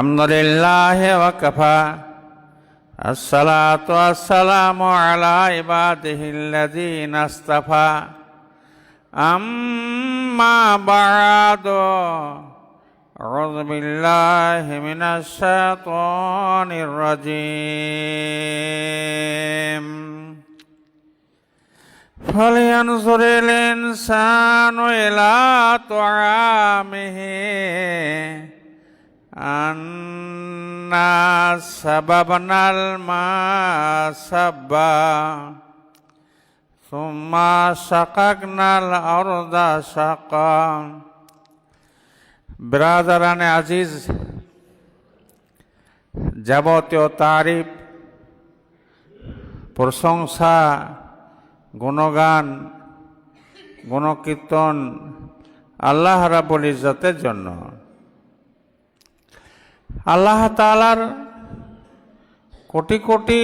الحمد لله وكفى الصلاة والسلام على عباده الذين اصطفى أما بعد أعوذ بالله من الشيطان الرجيم فلينظر الإنسان إلى طعامه أنا سببنا الماء سبا ثم شققنا الأرض شقا ব্রাদারানে আজিজ যাবতীয় তারিফ প্রশংসা গুণগান গুণকীর্তন আল্লাহ রাবুল ইজ্জতের জন্য আল্লাহ তালার কোটি কোটি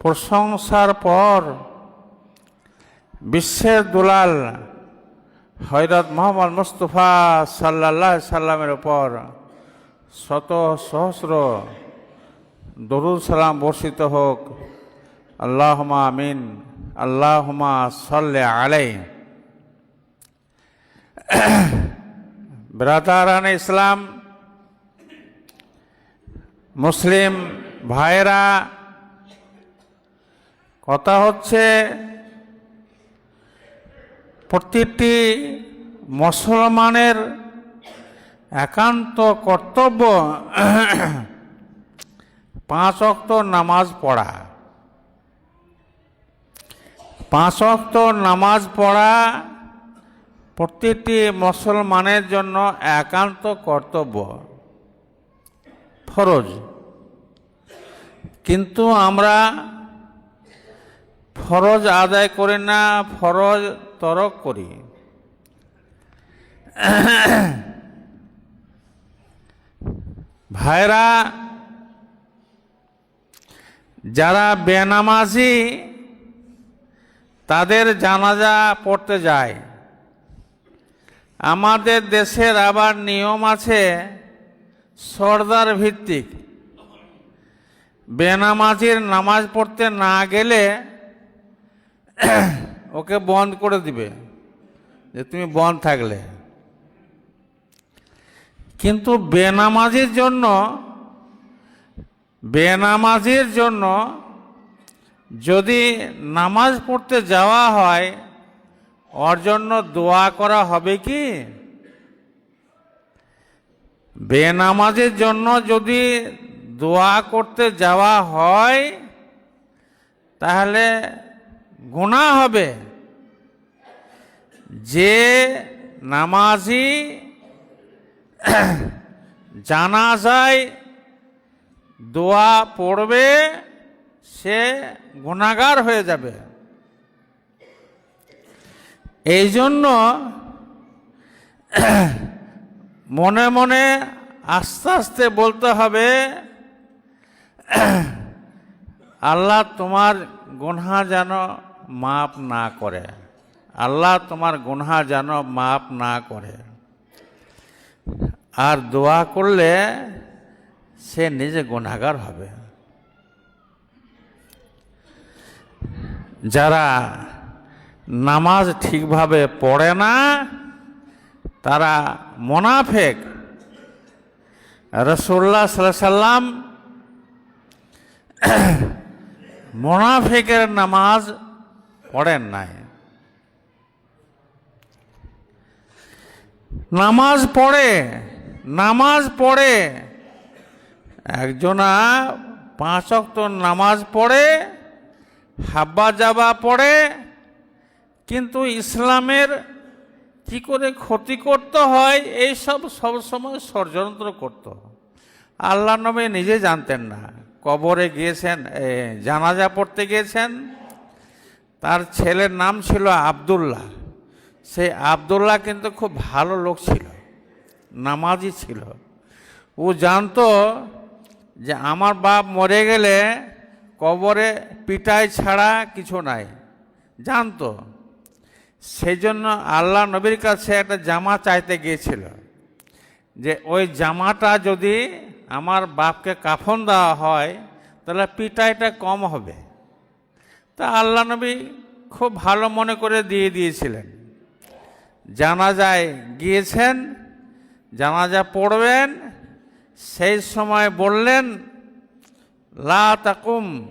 প্রশংসার পর বিশ্বের দুলাল হয়রত মোহাম্মদ মুস্তফা সাল্লাহ সাল্লামের উপর শত সহস্র দরুদ সালাম বর্ষিত হোক। আল্লাহমা আমিন। আল্লাহমা সাল্লে আলাই ব্রাদারান ইসলাম মুসলিম ভাইরা কথা হচ্ছে প্রতিটি মুসলমানের একান্ত কর্তব্য পাঁচ অক্ত নামাজ পড়া। পাঁচ অক্ত নামাজ পড়া প্রতিটি মুসলমানের জন্য একান্ত কর্তব্য। ফরজ। কিন্তু আমরা ফরজ আদায় করি না, ফরজ তরক করি। ভাইরা, যারা বেনামাজি, তাদের জানাজা পড়তে যায়। আমাদের দেশের আবার নিয়ম আছে সর্দার ভিত্তিক। বেনামাজির নামাজ পড়তে না গেলে ওকে বন্ধ করে দিবে, যে তুমি বন্ধ থাকলে। কিন্তু বেনামাজির জন্য বেনামাজির জন্য যদি নামাজ পড়তে যাওয়া হয়, ওর জন্য দোয়া করা হবে কি? বেনামাজের জন্য যদি দোয়া করতে যাওয়া হয়, তাহলে গুণা হবে। যে নামাজি জানা যায় দোয়া পড়বে, সে গুণাগার হয়ে যাবে। এই জন্য মনে মনে আস্তে আস্তে বলতে হবে, আল্লাহ তোমার গুনহা যেন মাপ না করে। আল্লাহ তোমার গুনহা যেন মাপ না করে। আর দোয়া করলে সে নিজে গুণাগার হবে। যারা নামাজ ঠিকভাবে পড়ে না তারা মোনাফেক। রসুল্লাহ সাল্লাম মোনাফেকের নামাজ পড়েন নাই। নামাজ পড়ে নামাজ পড়ে, একজনা পাঁচ অক্ত নামাজ পড়ে, হাব্বা জাবা পড়ে, কিন্তু ইসলামের কি করে ক্ষতি করতে হয় এইসব সবসময় ষড়যন্ত্র করত। আল্লাহ নবী নিজে জানতেন না। কবরে গিয়েছেন জানাজা পড়তে গিয়েছেন। তার ছেলের নাম ছিল আবদুল্লাহ। সেই আবদুল্লাহ কিন্তু খুব ভালো লোক ছিল, নামাজি ছিল। ও জানতো যে আমার বাপ মরে গেলে কবরে পিটাই ছাড়া কিছু নাই। জানতো। সেই জন্য আল্লাহ নবীর কাছে একটা জামা চাইতে গিয়েছিল। যে ওই জামাটা যদি আমার বাপকে কাফন দেওয়া হয়, তাহলে পিটাইটা কম হবে। তা আল্লাহ নবী খুব ভালো মনে করে দিয়ে দিয়েছিলেন। জানাজায় গিয়েছেন, জানাজা পড়বেন, সেই সময় বললেন, লা তাকুম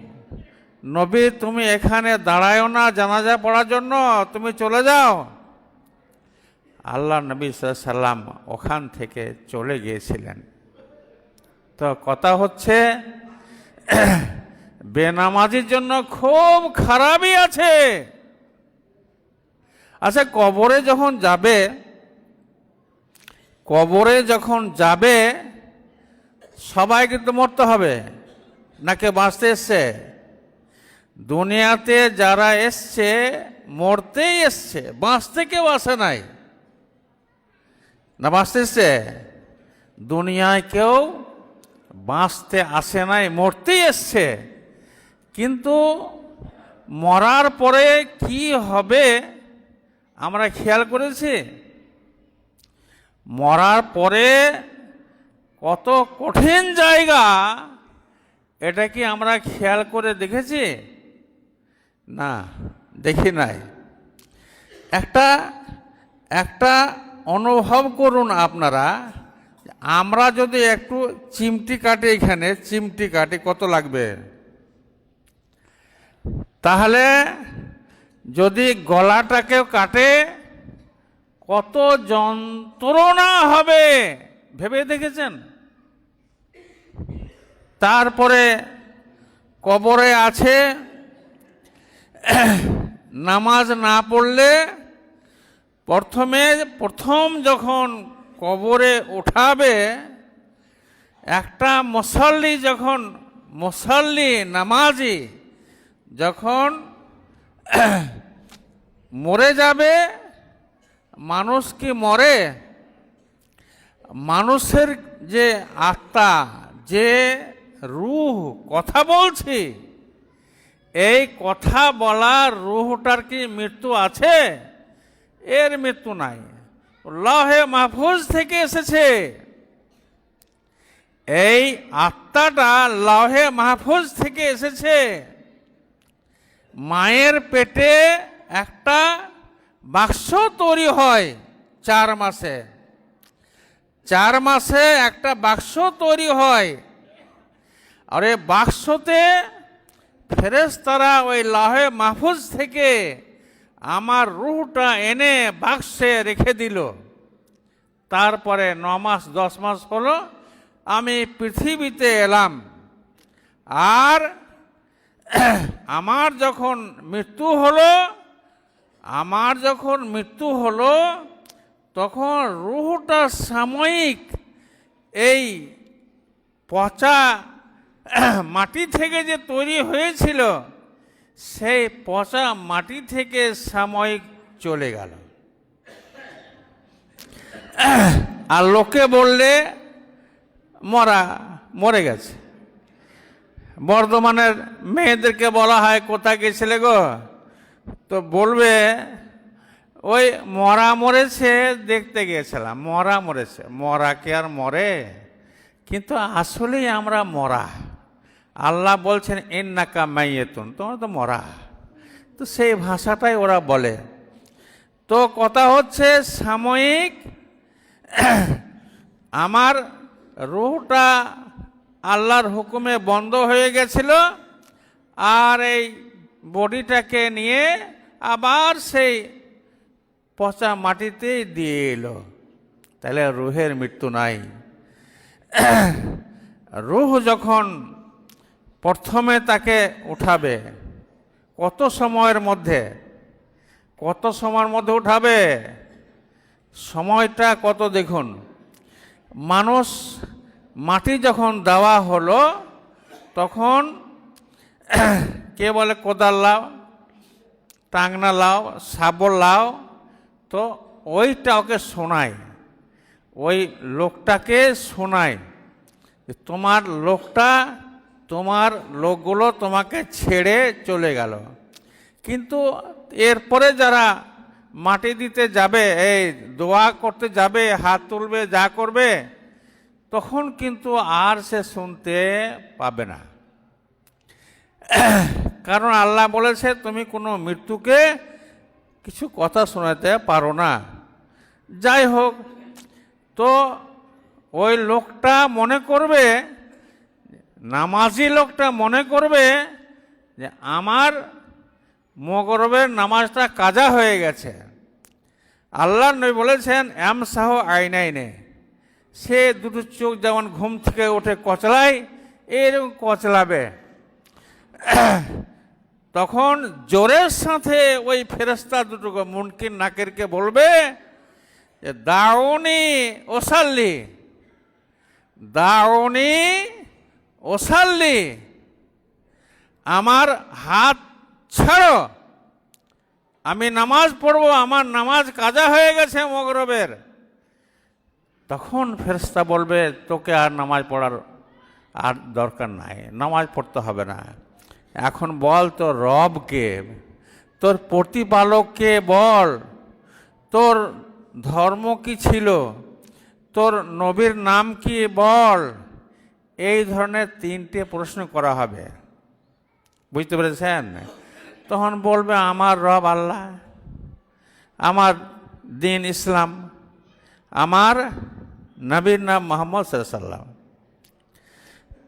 নবী, তুমি এখানে দাঁড়ায়ও না জানাজা পড়ার জন্য, তুমি চলে যাও। আল্লাহ নবী সাল্লাম ওখান থেকে চলে গিয়েছিলেন। তো কথা হচ্ছে, বেনামাজির জন্য খুব খারাপই আছে। আচ্ছা কবরে যখন যাবে, কবরে যখন যাবে, সবাই কিন্তু মরতে হবে। নাকি বাঁচতে এসছে? দুনিয়াতে যারা এসছে, মরতেই এসছে, বাঁচতে কেউ আসে নাই। না, বাঁচতে এসছে? দুনিয়ায় কেউ বাঁচতে আসে নাই, মরতেই এসছে। কিন্তু মরার পরে কি হবে আমরা খেয়াল করেছি? মরার পরে কত কঠিন জায়গা, এটা কি আমরা খেয়াল করে দেখেছি? না, দেখি নাই। একটা একটা অনুভব করুন আপনারা, আমরা যদি একটু চিমটি কাটি এখানে, চিমটি কাটি কত লাগবে? তাহলে যদি গলাটাকেও কাটে, কত যন্ত্রণা হবে, ভেবে দেখেছেন? তারপরে কবরে আছে নামাজ না পড়লে প্রথমে প্রথম যখন কবরে ওঠাবে, একটা মুসল্লি যখন, মুসল্লি, নামাজি যখন মরে যাবে, মানুষ কি মরে? মানুষের যে আত্মা, যে রুহ, কথা বলছি এই কথা বলার রুহটার কি মৃত্যু আছে? এর মৃত্যু নাই। লহে মাহফুজ থেকে এসেছে। এই আত্মাটা লহে মাহফুজ থেকে এসেছে। মায়ের পেটে একটা বাক্স তৈরি হয় চার মাসে। চার মাসে একটা বাক্স তৈরি হয়। আর এই বাক্সতে ফেরেশতারা ওই লাহে মাহফুজ থেকে আমার রুহটা এনে বাক্সে রেখে দিল। তারপরে ন মাস দশ মাস হলো আমি পৃথিবীতে এলাম। আর আমার যখন মৃত্যু হলো, আমার যখন মৃত্যু হলো, তখন রুহটা সাময়িক এই পচা মাটি থেকে যে তৈরি হয়েছিল, সেই পচা মাটি থেকে সাময়িক চলে গেল। আর লোকে বললে, মরা, মরে গেছে। বর্ধমানের মেয়েদেরকে বলা হয়, কোথায় গেছিলে গো? তো বলবে, ওই মরা মরেছে দেখতে গিয়েছিলাম, মরা মরেছে। মরা কে আর মরে? কিন্তু আসলেই আমরা মরা। আল্লাহ বলছেন এন নাকা মাইয়েতুন। তোমার তো মরা। তো সেই ভাষাটাই ওরা বলে। তো কথা হচ্ছে সাময়িক আমার রুহটা আল্লাহর হুকুমে বন্ধ হয়ে গেছিল আর এই বডিটাকে নিয়ে আবার সেই পচা মাটিতেই দিয়ে এলো। তাহলে রুহের মৃত্যু নাই। রুহ যখন প্রথমে তাকে উঠাবে। কত সময়ের মধ্যে? কত সময়ের মধ্যে উঠাবে? সময়টা কত দেখুন। মানুষ মাটি যখন দেওয়া হলো, তখন কে বলে কোদাল লাও টাংনা লাও সাবল লাও তো ওইটা ওকে শোনায়। ওই লোকটাকে শোনায় তোমার লোকটা তোমার লোকগুলো তোমাকে ছেড়ে চলে গেল। কিন্তু এরপরে যারা মাটি দিতে যাবে, এই দোয়া করতে যাবে, হাত তুলবে, যা করবে, তখন কিন্তু আর সে শুনতে পাবে না। কারণ আল্লাহ বলেছে, তুমি কোনো মৃত্যুকে কিছু কথা শোনাতে পারো না। যাই হোক, তো ওই লোকটা মনে করবে নামাজি লোকটা মনে করবে যে আমার মগরবের নামাজটা কাজা হয়ে গেছে। আল্লাহ নবী বলেছেন, এম সাহ আইনাইনে। সে দুটো চোখ যেমন ঘুম থেকে ওঠে কচলায়, এরকম কচলাবে। তখন জোরের সাথে ওই ফেরস্তা দুটো মুনকির নাকেরকে বলবে যে, দাউনি ওসাল্লি, দাউনি ওসাল্লি, আমার হাত ছাড়ো। আমি নামাজ পড়ব, আমার নামাজ কাজা হয়ে গেছে মগরবের। তখন ফেরস্তা বলবে, তোকে আর নামাজ পড়ার আর দরকার নাই, নামাজ পড়তে হবে না। এখন বল তোর রবকে, তোর প্রতিপালককে বল, তোর ধর্ম কি ছিল, তোর নবীর নাম কি বল? এই ধরনের তিনটে প্রশ্ন করা হবে। বুঝতে পেরেছেন? তখন বলবে, আমার রব আল্লাহ, আমার দিন ইসলাম, আমার নবীর নাম মোহাম্মদ সাল্লাম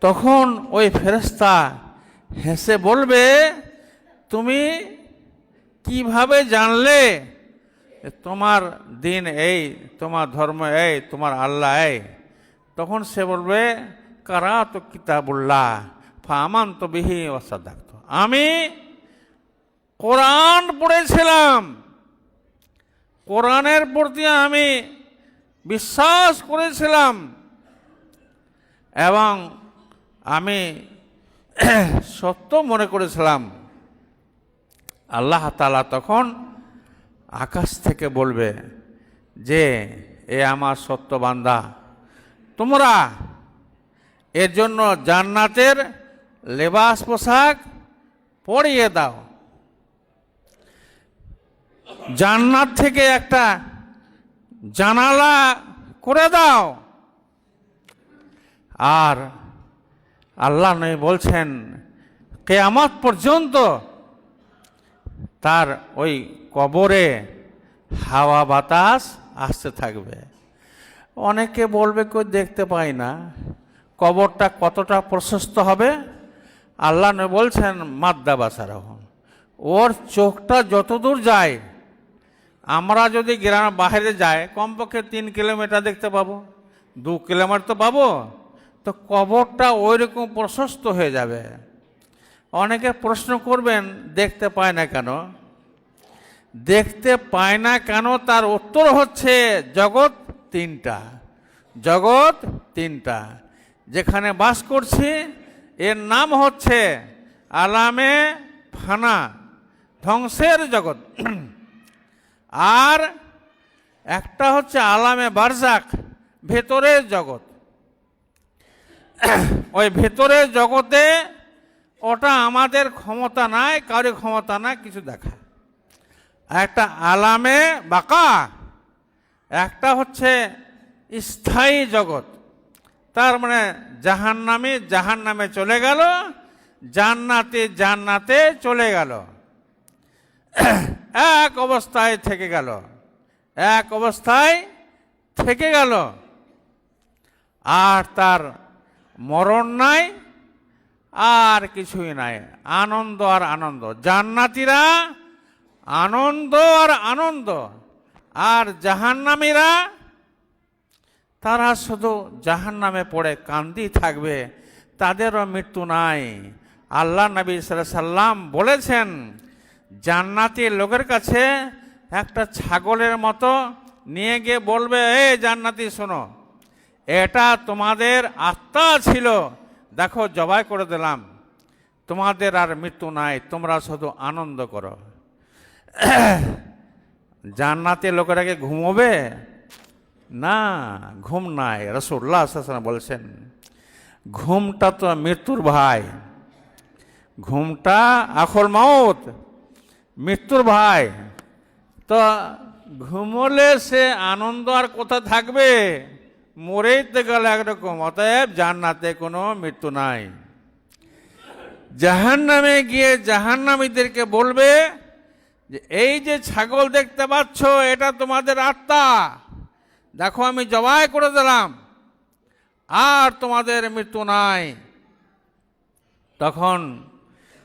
তখন ওই ফেরস্তা হেসে বলবে, তুমি কীভাবে জানলে তোমার দিন এই, তোমার ধর্ম এই, তোমার আল্লাহ এই? তখন সে বলবে কারা তো কিতাবুল্লাহ ফামান তো বিহি ওসাদাক আমি কোরআন পড়েছিলাম কোরআনের প্রতি আমি বিশ্বাস করেছিলাম এবং আমি সত্য মনে করেছিলাম আল্লাহ তালা তখন আকাশ থেকে বলবে যে এ আমার সত্য বান্দা তোমরা এর জন্য জান্নাতের লেবাস পোশাক পরিয়ে দাও। জান্নাত থেকে একটা জানালা করে দাও। আর আল্লাহ নয় বলছেন, কেয়ামত পর্যন্ত তার ওই কবরে হাওয়া বাতাস আসতে থাকবে। অনেকে বলবে কেউ দেখতে পাই না। কবরটা কতটা প্রশস্ত হবে? আল্লাহ বলছেন, মাদ্দা বাসারাহ। ওর চোখটা যতদূর যায়, আমরা যদি গ্রাম বাইরে যাই, কমপক্ষে তিন কিলোমিটার দেখতে পাবো, দু কিলোমিটার তো পাবো, তো কবরটা ওই রকম প্রশস্ত হয়ে যাবে। অনেকে প্রশ্ন করবেন, দেখতে পায় না কেন? দেখতে পায় না কেন, তার উত্তর হচ্ছে, জগৎ তিনটা। জগৎ তিনটা। যেখানে বাস করছি, এর নাম হচ্ছে আলামে ফানা, ধ্বংসের জগৎ। আর একটা হচ্ছে আলামে বারজাক, ভেতরের জগৎ। ওই ভেতরের জগতে ওটা আমাদের ক্ষমতা নাই, কারও ক্ষমতা নাই, কিছু দেখা। একটা আলামে বাঁকা, একটা হচ্ছে স্থায়ী জগৎ। তার মানে জাহান নামে জাহান নামে চলে গেল, জান্নাতে জান্নাতে চলে গেল। এক অবস্থায় থেকে গেল, এক অবস্থায় থেকে গেল। আর তার মরণ নাই, আর কিছুই নাই। আনন্দ আর আনন্দ, জান্নাতিরা আনন্দ আর আনন্দ, আর জাহান্নামীরা তারা শুধু জাহান নামে পড়ে কান্দি থাকবে, তাদেরও মৃত্যু নাই। আল্লাহ নবী সাল্লাম বলেছেন, জান্নাতি লোকের কাছে একটা ছাগলের মতো নিয়ে গিয়ে বলবে, এ জান্নাতি, শোনো, এটা তোমাদের আত্মা ছিল। দেখো, জবাই করে দিলাম। তোমাদের আর মৃত্যু নাই, তোমরা শুধু আনন্দ করো। জান্নাতে লোকেরাকে ঘুমোবে? না, ঘুম নাই। রসুল্লাহ হাসান বলছেন, ঘুমটা তো মৃত্যুর ভাই। ঘুমটা আখর মাউত, মৃত্যুর ভাই। তো ঘুমলে সে আনন্দ আর কোথা থাকবে? মরেই তো গেল একরকম, অতএব জান্নাতে কোনো মৃত্যু নাই। জাহান্নামে গিয়ে জাহান্নামীদেরকে বলবে যে, এই যে ছাগল দেখতে পাচ্ছ, এটা তোমাদের আত্মা। দেখো, আমি জবাই করে দিলাম। আর তোমাদের মৃত্যু নাই। তখন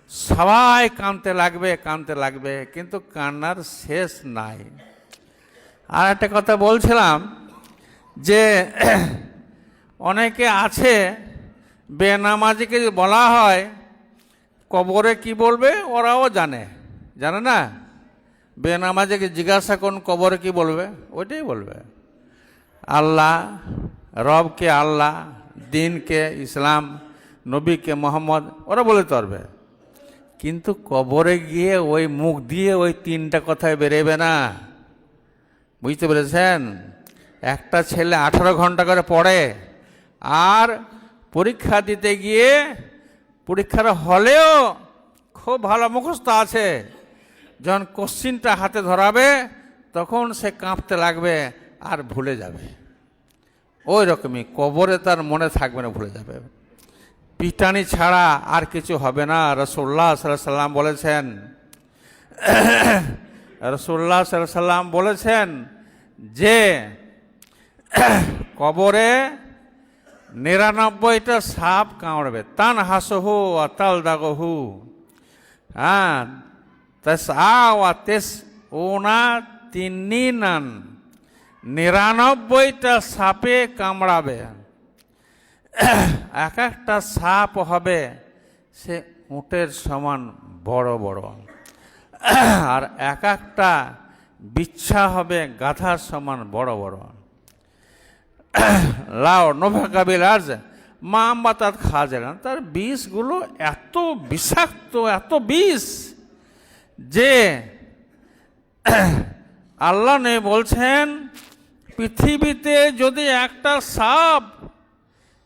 সবাই কানতে লাগবে কানতে লাগবে, কিন্তু কান্নার শেষ নাই। আর একটা কথা বলছিলাম যে, অনেকে আছে, বেনামাজিকে বলা হয়, কবরে কি বলবে? ওরাও জানে। জানে না? বেনামাজিকে জিজ্ঞাসা করুন, কবরে কি বলবে? ওইটাই বলবে। আল্লাহ, রবকে আল্লাহ, দিনকে ইসলাম, নবীকে মোহাম্মদ, ওরা বলে পারবে কিন্তু কবরে গিয়ে ওই মুখ দিয়ে ওই তিনটা কথায় বেরোবে না। বুঝতে পেরেছেন? একটা ছেলে আঠারো ঘণ্টা করে পড়ে, আর পরীক্ষা দিতে গিয়ে পরীক্ষার হলেও খুব ভালো মুখস্থ আছে। যখন কোশ্চিনটা হাতে ধরাবে, তখন সে কাঁপতে লাগবে। আর ভুলে যাবে। ওই রকমই, কবরে তার মনে থাকবে না, ভুলে যাবে। পিটানি ছাড়া আর কিছু হবে না। রসুল্লাহ সাল্লাম বলেছেন রসুল্লাহ সাল্লাম বলেছেন যে, কবরে নিরানব্বইটা সাপ কামড়বে। তান হাসহু অতাল দাগহু হ্যাঁ তেস আ তেস ওনা তিন্নি নান নিরানব্বইটা সাপে কামড়াবে। এক একটা সাপ হবে সে উটের সমান বড় বড়। আর এক একটা বিচ্ছা হবে গাধার সমান বড় বড়। লাও, নোভা কাবিল আজ মা আম্বা তার খাওয়া যায় না তার বিষগুলো এত বিষাক্ত, এত বিষ যে আল্লাহ নে বলছেন পৃথিবীতে যদি একটা সাপ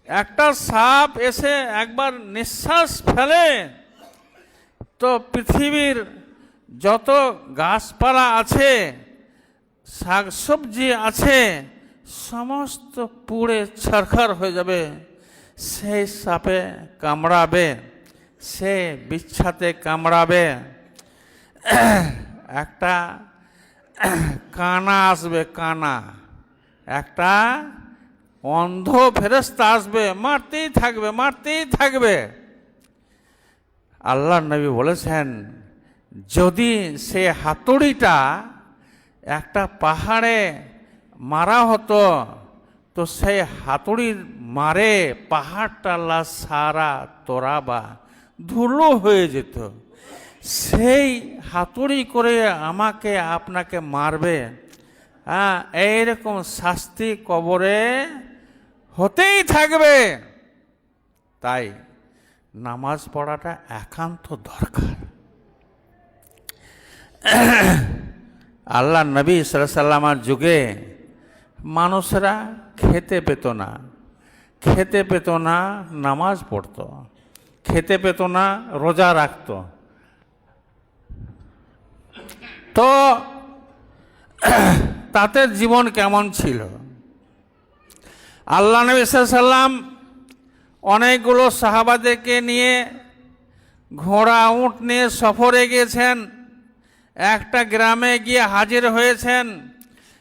একটা সাপ এসে একবার নিঃশ্বাস ফেলে, তো পৃথিবীর যত গাছপালা আছে, শাকসবজি আছে, সমস্ত পুড়ে ছারখার হয়ে যাবে। সেই সাপে কামড়াবে, সে বিচ্ছাতে কামড়াবে। একটা কানা আসবে, কানা। একটা অন্ধ ফেরস্তা আসবে, মারতেই থাকবে মারতেই থাকবে। আল্লাহ নবী বলেছেন, যদি সে হাতুড়িটা একটা পাহাড়ে মারা হতো, তো সেই হাতুড়ির মারে পাহাড়টা আল্লাহ সারা তোরাবা ধুলো হয়ে যেত। সেই হাতুড়ি করে আমাকে, আপনাকে মারবে। হ্যাঁ এইরকম শাস্তি কবরে হতেই থাকবে। তাই নামাজ পড়াটা একান্ত দরকার। আল্লাহ নবী সাল্লামার যুগে মানুষরা খেতে পেত না। খেতে পেত না, নামাজ পড়তো। খেতে পেত না, রোজা রাখত। তো তাদের জীবন কেমন ছিল? আল্লাহ নবী সাল্লাম অনেকগুলো সাহাবাদেরকে নিয়ে ঘোড়া, উঁট নিয়ে সফরে গিয়েছেন। একটা গ্রামে গিয়ে হাজির হয়েছেন।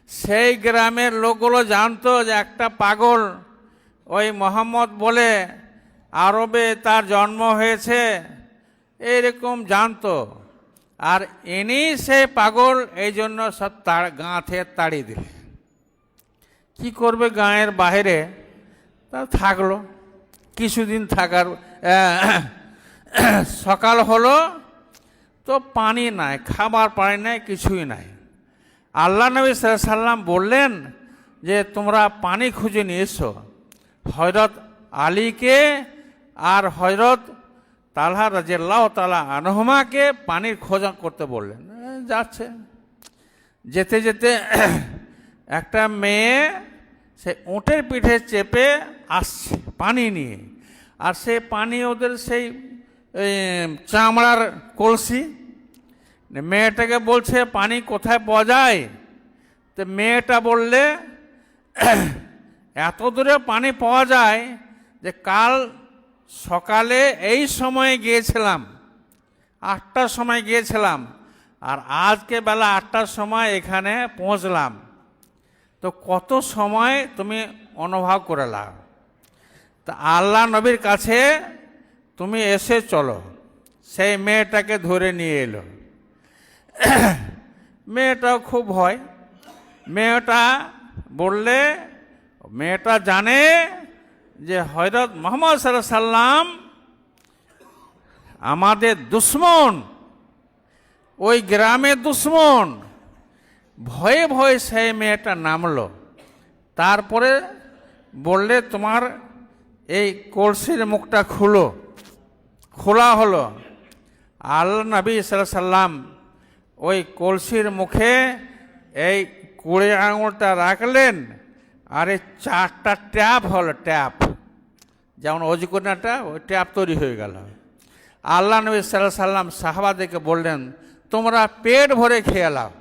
সেই গ্রামের লোকগুলো জানতো যে একটা পাগল ওই মোহাম্মদ বলে আরবে তার জন্ম হয়েছে। এরকম জানতো। আর ইনি সে পাগল এই জন্য সব তার গাঁ থেকে তাড়িয়ে দিলে। কি করবে গাঁয়ের বাইরে তা থাকল। কিছুদিন থাকার সকাল হলো, তো পানি নাই, খাবার পানি নাই, কিছুই নাই। আল্লাহ নবী সাল্লাম বললেন যে, তোমরা পানি খুঁজে নিয়ে এসো। হজরত আলীকে আর হজরত তালহা রাজিয়াল্লাহ তালা আনহমাকে পানির খোঁজা করতে বললেন যাচ্ছে। যেতে যেতে একটা মেয়ে সে উঁটের পিঠে চেপে আসছে পানি নিয়ে। আর সে পানি ওদের সেই চামড়ার কলসি। মেয়েটাকে বলছে, পানি কোথায় পাওয়া যায়? তো মেয়েটা বললে, এত দূরে পানি পাওয়া যায় যে কাল সকালে এই সময়ে গিয়েছিলাম, আটটার সময় গিয়েছিলাম, আর আজকে বেলা আটটার সময় এখানে পৌঁছলাম। তো কত সময় তুমি অনুভব করে লাও তা আল্লাহ নবীর কাছে তুমি এসে চলো, সেই মেয়েটাকে ধরে নিয়ে এলো। মেয়েটাও খুব ভয়। মেয়েটা বললে, মেয়েটা জানে যে হজরত মোহাম্মদ সাল্লাম আমাদের দুশ্মন, ওই গ্রামের দুশ্মন, ভয়ে ভয়ে সেই মেয়েটা নামলো তারপরে বললে, তোমার এই কলসির মুখটা খুলো। খোলা হলো। আল্লাহ নবী সাল্লাম ওই কলসির মুখে এই কুড়ে আঙুলটা রাখলেন আর এই চারটা ট্যাপ হলো ট্যাপ। যেমন অজিকন্যাটা ওই ট্যাপ তৈরি হয়ে গেল। আল্লাহ নবী সাল্লাহ সাল্লাম সাহাবাদেরকে বললেন, তোমরা পেট ভরে খেয়ে লাও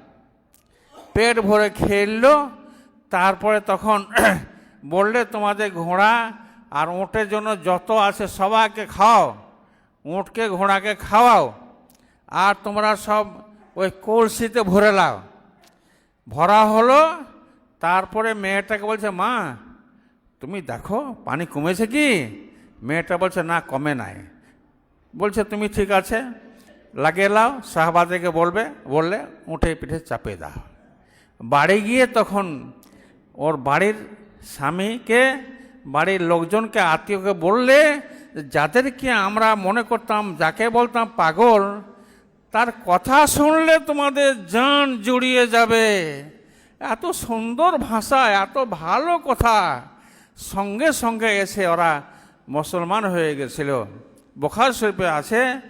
পেট ভরে খেললো, তারপরে তখন বললে, তোমাদের ঘোড়া আর উঁটের জন্য যত আছে সবাইকে খাও উঁটকে ঘোড়াকে খাওয়াও, আর তোমরা সব ওই কলসিতে ভরে লাও ভরা হলো, তারপরে মেয়েটাকে বলছে, মা তুমি দেখো, পানি কমেছে কি? মেয়েটা বলছে, না, কমে নাই। বলছে, তুমি ঠিক আছে, লাগিয়ে লাও শাহবাদেকে বলবে, বললে, উঠে পিঠে চাপিয়ে দাও। বাড়ি গিয়ে তখন ওর বাড়ির স্বামীকে, বাড়ির লোকজনকে, আত্মীয়কে বললে, যাদেরকে আমরা মনে করতাম, যাকে বলতাম পাগল, তার কথা শুনলে তোমাদের জান জুড়িয়ে যাবে। এত সুন্দর ভাষা, এত ভালো কথা। সঙ্গে সঙ্গে এসে ওরা মুসলমান হয়ে গেছিল। বোখার শরীফে আছে,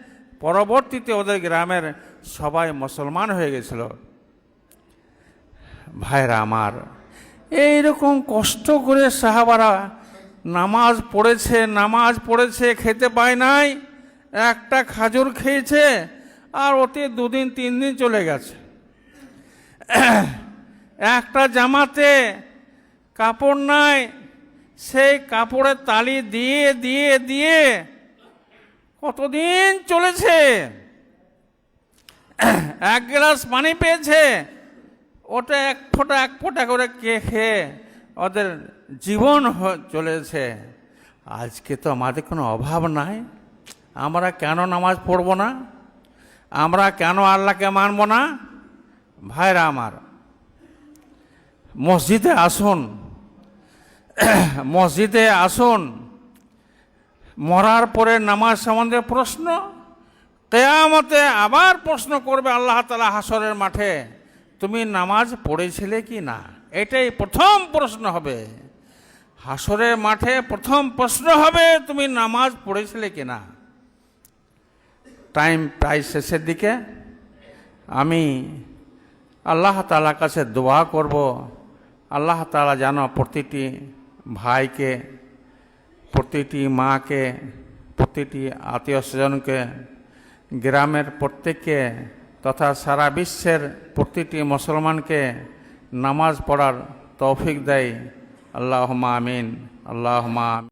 পরবর্তীতে ওদের গ্রামের সবাই মুসলমান হয়ে গেছিল। ভাইরা আমার, এইরকম কষ্ট করে সাহাবারা নামাজ পড়েছে নামাজ পড়েছে, খেতে পায় নাই, একটা খাজুর খেয়েছে, আর ওতে দুদিন তিন দিন চলে গেছে। একটা জামাতে কাপড় নাই সেই কাপড়ের তালি দিয়ে দিয়ে দিয়ে কতদিন চলেছে? এক গ্লাস পানি পেয়েছে। ওটা এক ফোঁটা এক ফোঁটা করে কে খেয়ে ওদের জীবন চলেছে। আজকে তো আমাদের কোনো অভাব নাই। আমরা কেন নামাজ পড়ব না? আমরা কেন আল্লাহকে মানব না? ভাইরা আমার, মসজিদে আসুন। মসজিদে আসুন, মরার পরে নামাজ সম্বন্ধে প্রশ্ন, কেয়ামতে আবার প্রশ্ন করবে আল্লাহ তালা হাসরের মাঠে, তুমি নামাজ পড়েছিলে কি না? এটাই প্রথম প্রশ্ন হবে। হাসরের মাঠে প্রথম প্রশ্ন হবে, তুমি নামাজ পড়েছিলে কি না? টাইম প্রায় শেষের দিকে, আমি আল্লাহ তালার কাছে দোয়া করব। আল্লাহ তালা যেন প্রতিটি ভাইকে, প্রতিটি মাকে, প্রতিটি আত্মীয় স্বজনকে গ্রামের প্রত্যেককে তথা সারা বিশ্বের প্রতিটি মুসলমানকে নামাজ পড়ার তৌফিক দেয়। আল্লাহ আমিন। আল্লাহ